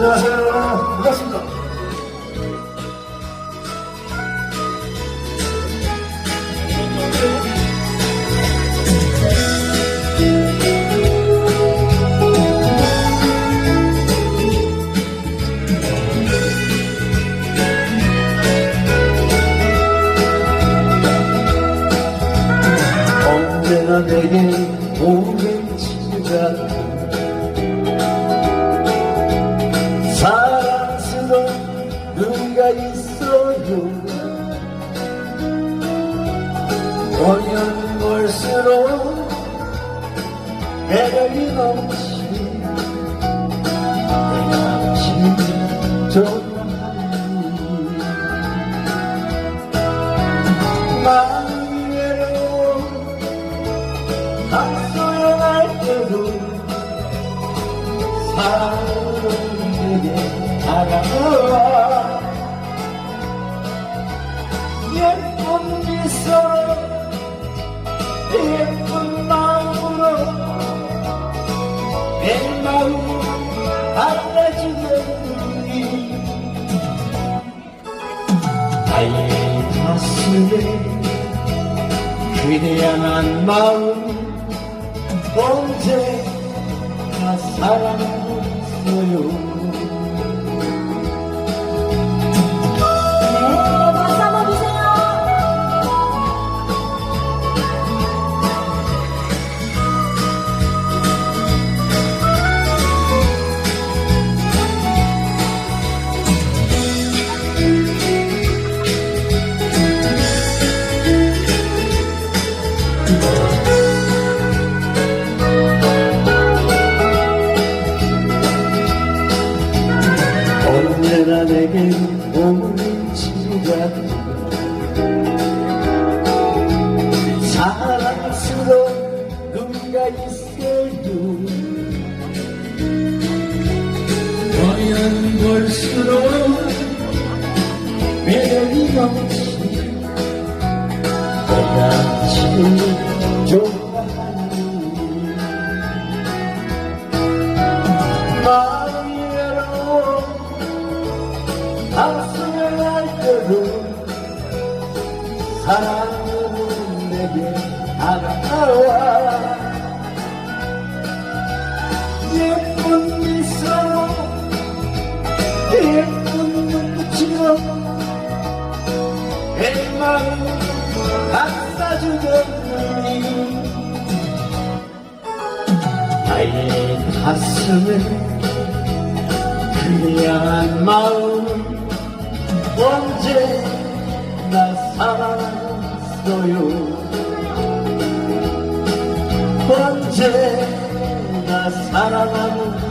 안녕하세요. 반갑습니다. 언제나 내게 오랜 친구가 보면 볼수록 매력이 넘치니 내가 진짜 좋아하니 마음이 외로워 한소연할 때도 사랑으로 내게 다가와 내 마음을 알아주는 나의 가슴에 그대 향한 마음 언제나 사랑하고 있어요 언제나 내게 오는 친구가 사랑스러운 누가 있어요 보면 볼수록 매력이 넘치니 내가 제일 좋 사랑은 내게 다가와. 예쁜 미소로 예쁜 눈빛으로 내 마음 감싸주더니 나의 가슴에 그대 향한 마음 언제 나 사랑했어요. 언제나 사랑하고